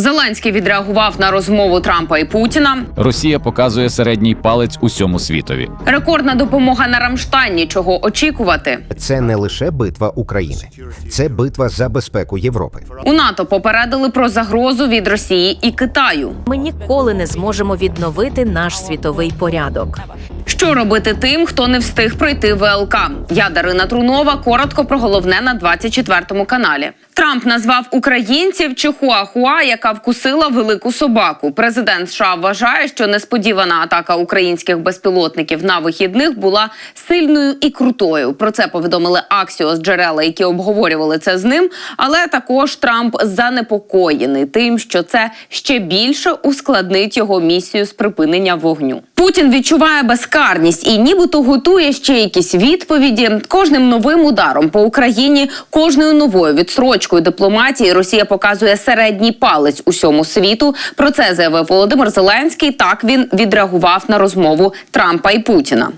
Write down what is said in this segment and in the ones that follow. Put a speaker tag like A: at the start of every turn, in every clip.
A: Зеленський відреагував на розмову Трампа і Путіна.
B: Росія показує середній палець усьому світові.
A: Рекордна допомога на Рамштайні. Чого очікувати?
C: Це не лише битва України, це битва за безпеку Європи.
A: У НАТО попередили про загрозу від Росії і Китаю.
D: Ми ніколи не зможемо відновити наш світовий порядок.
A: Що робити тим, хто не встиг пройти ВЛК? Я Дарина Трунова. Коротко про головне на 24 каналі. Трамп назвав українців Чихуахуа, яка вкусила велику собаку. Президент США вважає, що несподівана атака українських безпілотників на вихідних була сильною і крутою. Про це повідомили Аксіос джерела, які обговорювали це з ним. Але також Трамп занепокоєний тим, що це ще більше ускладнить його місію з припинення вогню. Путін відчуває безкарність і нібито готує ще якісь відповіді. Кожним новим ударом по Україні, кожною новою відстрочкою дипломатії Росія показує середній палець усьому світу. Про це заявив Володимир Зеленський. Так він відреагував на розмову Трампа і Путіна.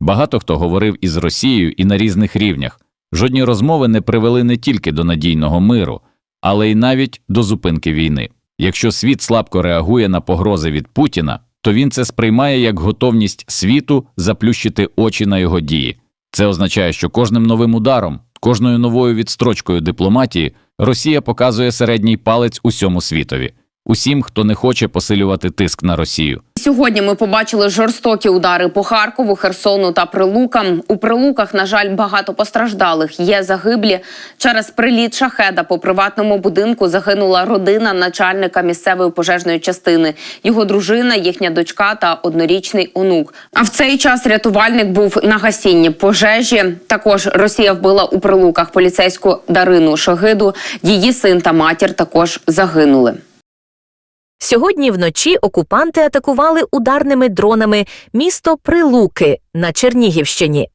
B: Багато хто говорив із Росією і на різних рівнях. Жодні розмови не привели не тільки до надійного миру, але й навіть до зупинки війни. Якщо світ слабко реагує на погрози від Путіна, то він це сприймає як готовність світу заплющити очі на його дії. Це означає, що кожним новим ударом, кожною новою відстрочкою дипломатії Росія показує середній палець усьому світові, усім, хто не хоче посилювати тиск на Росію.
A: Сьогодні ми побачили жорстокі удари по Харкову, Херсону та Прилукам. У Прилуках, на жаль, багато постраждалих. Є загиблі. Через приліт шахеда по приватному будинку загинула родина начальника місцевої пожежної частини, його дружина, їхня дочка та однорічний онук. А в цей час рятувальник був на гасінні пожежі. Також Росія вбила у Прилуках поліцейську Дарину Шагиду. Її син та матір також загинули.
D: Сьогодні вночі окупанти атакували ударними дронами місто Прилуки на Чернігівщині.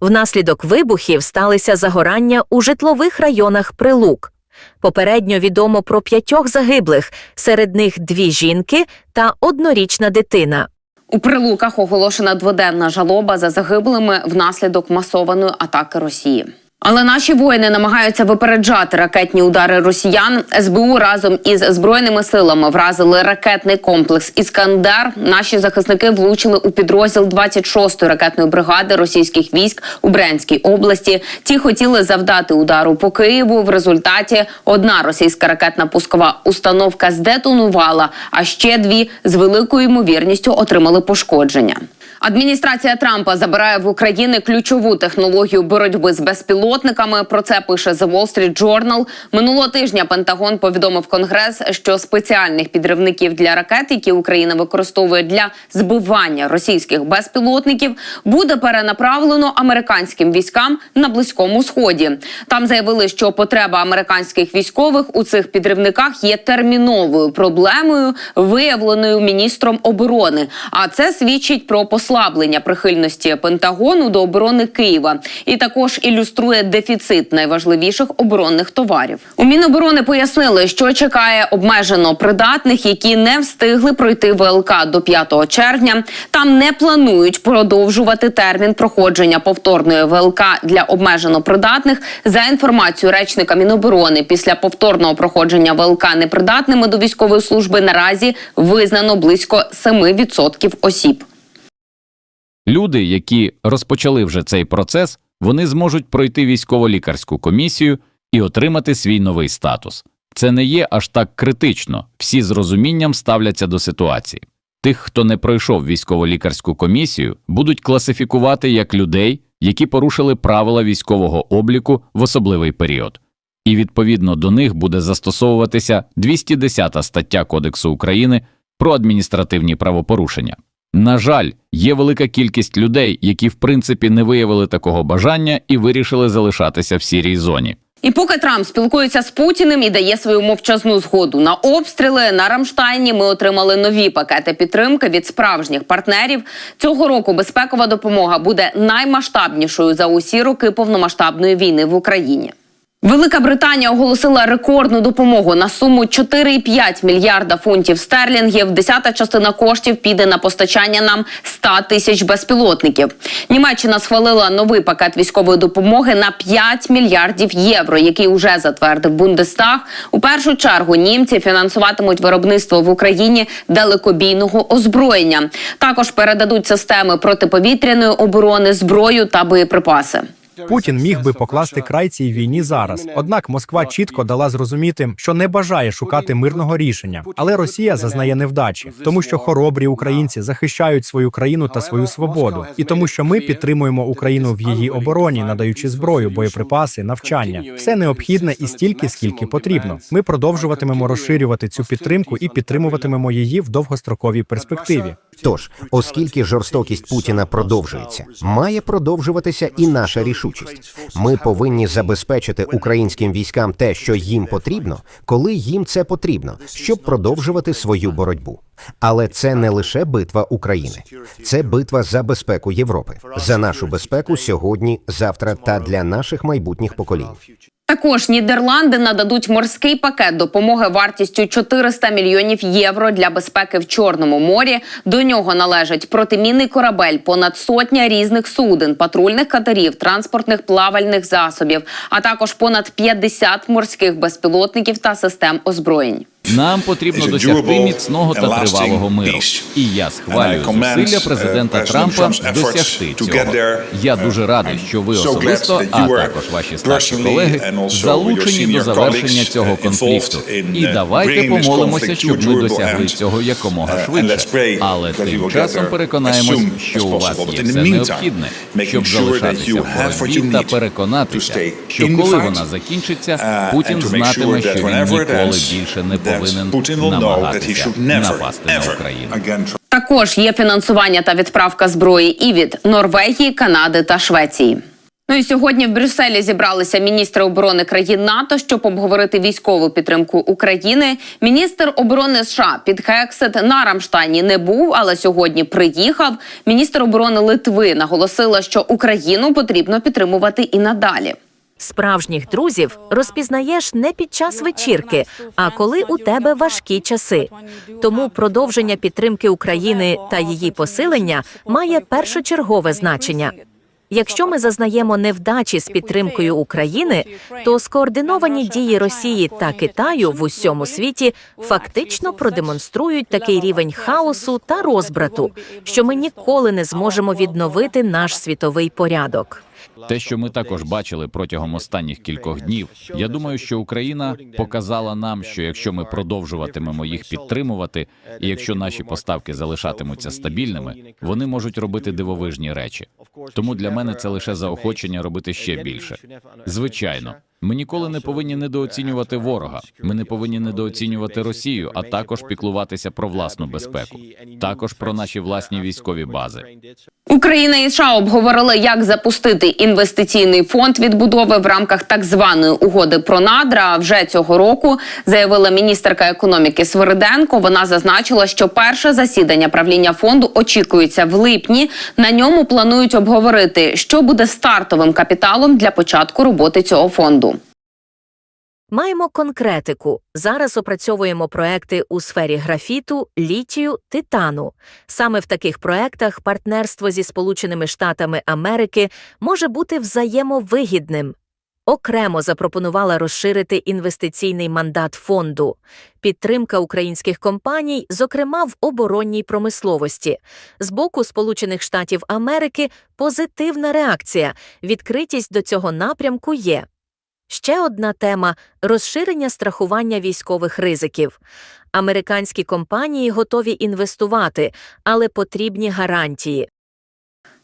D: Внаслідок вибухів сталися загорання у житлових районах Прилук. Попередньо відомо про п'ятьох загиблих, серед них дві жінки та однорічна дитина.
A: У Прилуках оголошена дводенна жалоба за загиблими внаслідок масованої атаки Росії. Але наші воїни намагаються випереджати ракетні удари росіян. СБУ разом із збройними силами вразили ракетний комплекс Іскандер. Наші захисники влучили у підрозділ 26-ї ракетної бригади російських військ у Брянській області. Ті хотіли завдати удару по Києву. В результаті одна російська ракетна пускова установка здетонувала, а ще дві з великою ймовірністю отримали пошкодження. Адміністрація Трампа забирає в України ключову технологію боротьби з безпілотниками. Про це пише The Wall Street Journal. Минулого тижня Пентагон повідомив Конгрес, що спеціальних підривників для ракет, які Україна використовує для збивання російських безпілотників, буде перенаправлено американським військам на близькому сході. Там заявили, що потреба американських військових у цих підривниках є терміновою проблемою, виявленою міністром оборони. А це свідчить про послаблення прихильності Пентагону до оборони Києва і також ілюструє дефіцит найважливіших оборонних товарів. У Міноборони пояснили, що чекає обмежено придатних, які не встигли пройти ВЛК до 5 червня. Там не планують продовжувати термін проходження повторної ВЛК для обмежено придатних. За інформацією речника Міноборони, після повторного проходження ВЛК непридатними до військової служби наразі визнано близько 7% осіб.
B: Люди, які розпочали вже цей процес, вони зможуть пройти військово-лікарську комісію і отримати свій новий статус. Це не є аж так критично, всі з розумінням ставляться до ситуації. Тих, хто не пройшов військово-лікарську комісію, будуть класифікувати як людей, які порушили правила військового обліку в особливий період. І відповідно до них буде застосовуватися 210 стаття Кодексу України про адміністративні правопорушення. На жаль, є велика кількість людей, які в принципі не виявили такого бажання і вирішили залишатися в сірій зоні.
A: І поки Трамп спілкується з Путіним і дає свою мовчазну згоду на обстріли на Рамштайні, ми отримали нові пакети підтримки від справжніх партнерів. Цього року безпекова допомога буде наймасштабнішою за усі роки повномасштабної війни в Україні. Велика Британія оголосила рекордну допомогу на суму 4,5 мільярда фунтів стерлінгів. Десята частина коштів піде на постачання нам 100 тисяч безпілотників. Німеччина схвалила новий пакет військової допомоги на 5 мільярдів євро, який уже затвердив Бундестаг. У першу чергу німці фінансуватимуть виробництво в Україні далекобійного озброєння. Також передадуть системи протиповітряної оборони, зброю та боєприпаси.
E: Путін міг би покласти край цій війні зараз. Однак Москва чітко дала зрозуміти, що не бажає шукати мирного рішення. Але Росія зазнає невдачі, тому що хоробрі українці захищають свою країну та свою свободу, і тому, що ми підтримуємо Україну в її обороні, надаючи зброю, боєприпаси, навчання. Все необхідне і стільки, скільки потрібно. Ми продовжуватимемо розширювати цю підтримку і підтримуватимемо її в довгостроковій перспективі.
C: Тож, оскільки жорстокість Путіна продовжується, має продовжуватися і наша рішучість. Ми повинні забезпечити українським військам те, що їм потрібно, коли їм це потрібно, щоб продовжувати свою боротьбу. Але це не лише битва України, це битва за безпеку Європи, за нашу безпеку сьогодні, завтра та для наших майбутніх поколінь.
A: Також Нідерланди нададуть морський пакет допомоги вартістю 400 мільйонів євро для безпеки в Чорному морі. До нього належать протимінний корабель, понад сотня різних суден, патрульних катерів, транспортних плавальних засобів, а також понад 50 морських безпілотників та систем озброєнь.
B: Нам потрібно досягти міцного та тривалого миру. І я схвалюю зусилля президента Трампа досягти цього. Я дуже радий, що ви особисто, а також ваші старші колеги залучені до завершення цього конфлікту. І давайте помолимося, щоб ми досягли цього якомога
F: Uh,
B: швидше. Але тим часом переконаємось, що у вас є все необхідне, щоб залишатися в боротьбі та переконатися, що коли вона закінчиться,
F: uh,
B: Путін знатиме, що він ніколи більше не
F: that
B: повинен намагатися напасти на Україну.
A: Також є фінансування та відправка зброї і від Норвегії, Канади та Швеції. Ну і сьогодні в Брюсселі зібралися міністри оборони країн НАТО, щоб обговорити військову підтримку України. Міністр оборони США Під Хексет на Рамштайні не був, але сьогодні приїхав. Міністр оборони Литви наголосила, що Україну потрібно підтримувати і надалі.
D: Справжніх друзів розпізнаєш не під час вечірки, а коли у тебе важкі часи. Тому продовження підтримки України та її посилення має першочергове значення. Якщо ми зазнаємо невдачі з підтримкою України, то скоординовані дії Росії та Китаю в усьому світі фактично продемонструють такий рівень хаосу та розбрату, що ми ніколи не зможемо відновити наш світовий порядок.
B: Те, що ми також бачили протягом останніх кількох днів, я думаю, що Україна показала нам, що якщо ми продовжуватимемо їх підтримувати, і якщо наші поставки залишатимуться стабільними, вони можуть робити дивовижні речі. Тому для мене це лише заохочення робити ще більше. Звичайно, ми ніколи не повинні недооцінювати ворога. Ми не повинні недооцінювати Росію, а також піклуватися про власну безпеку, також про наші власні військові бази.
A: Україна і США обговорили, як запустити інвестиційний фонд відбудови в рамках так званої угоди про надра. Вже цього року заявила міністерка економіки Свириденко. Вона зазначила, що перше засідання правління фонду очікується в липні. На ньому планують обговорити, що буде стартовим капіталом для початку роботи цього фонду.
D: Маємо конкретику. Зараз опрацьовуємо проекти у сфері графіту, літію, титану. Саме в таких проектах партнерство зі Сполученими Штатами Америки може бути взаємовигідним. Окремо запропонувала розширити інвестиційний мандат фонду, підтримка українських компаній, зокрема в оборонній промисловості. З боку Сполучених Штатів Америки позитивна реакція, відкритість до цього напрямку є. Ще одна тема розширення страхування військових ризиків. Американські компанії готові інвестувати, але потрібні гарантії.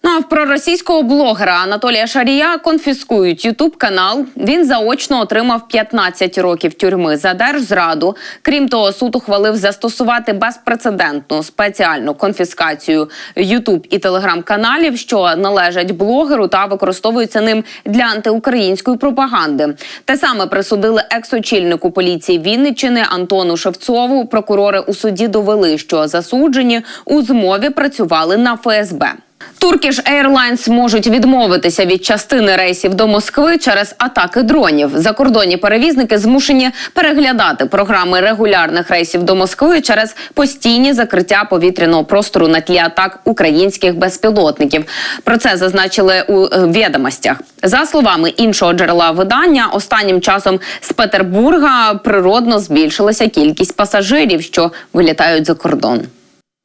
A: Ну а в проросійського блогера Анатолія Шарія конфіскують ютуб канал. Він заочно отримав 15 років тюрми за держзраду. Крім того, суд ухвалив застосувати безпрецедентну спеціальну конфіскацію ютуб і телеграм-каналів, що належать блогеру та використовуються ним для антиукраїнської пропаганди. Те саме присудили екс-очільнику поліції Вінниччини Антону Шевцову. Прокурори у суді довели, що засуджені у змові працювали на ФСБ. Turkish Airlines можуть відмовитися від частини рейсів до Москви через атаки дронів. Закордонні перевізники змушені переглядати програми регулярних рейсів до Москви через постійні закриття повітряного простору на тлі атак українських безпілотників. Про це зазначили у е, відомостях. За словами іншого джерела видання, останнім часом з Петербурга природно збільшилася кількість пасажирів, що вилітають за кордон.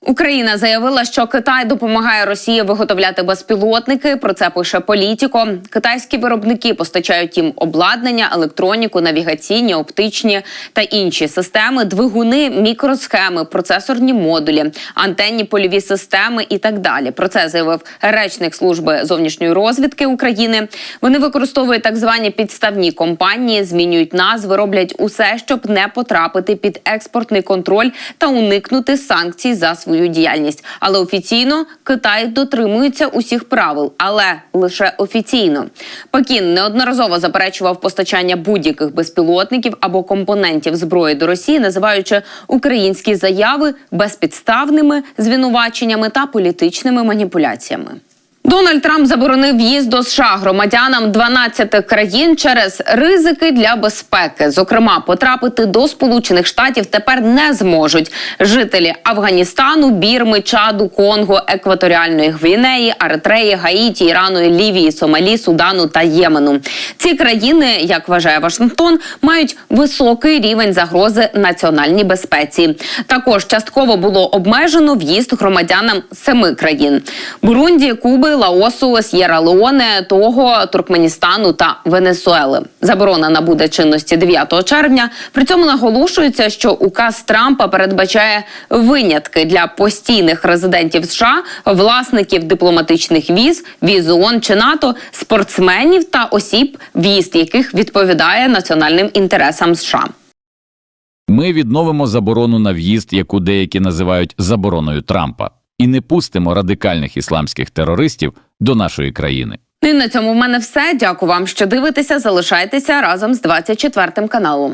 A: Україна заявила, що Китай допомагає Росії виготовляти безпілотники. Про це пише політіко. Китайські виробники постачають їм обладнання, електроніку, навігаційні, оптичні та інші системи, двигуни, мікросхеми, процесорні модулі, антенні польові системи і так далі. Про це заявив речник служби зовнішньої розвідки України. Вони використовують так звані підставні компанії, змінюють назви, роблять усе, щоб не потрапити під експортний контроль та уникнути санкцій за свою діяльність. Але офіційно Китай дотримується усіх правил, але лише офіційно. Пекін неодноразово заперечував постачання будь-яких безпілотників або компонентів зброї до Росії, називаючи українські заяви безпідставними звинуваченнями та політичними маніпуляціями. Дональд Трамп заборонив в'їзд до США громадянам 12 країн через ризики для безпеки. Зокрема, потрапити до Сполучених Штатів тепер не зможуть жителі Афганістану, Бірми, Чаду, Конго, Екваторіальної Гвінеї, Аретреї, Гаїті, Ірану, Лівії, Сомалі, Судану та Ємену. Ці країни, як вважає Вашингтон, мають високий рівень загрози національній безпеці. Також частково було обмежено в'їзд громадянам семи країн: Бурунді, Куби, Лаосу, С'єра Леоне, Того, Туркменістану та Венесуели. Заборона набуде чинності 9 червня. При цьому наголошується, що указ Трампа передбачає винятки для постійних резидентів США, власників дипломатичних віз, віз ООН чи НАТО, спортсменів та осіб, в'їзд яких відповідає національним інтересам США.
B: Ми відновимо заборону на в'їзд, яку деякі називають забороною Трампа, і не пустимо радикальних ісламських терористів до нашої країни.
A: І на цьому в мене все. Дякую вам, що дивитеся. Залишайтеся разом з 24 каналом.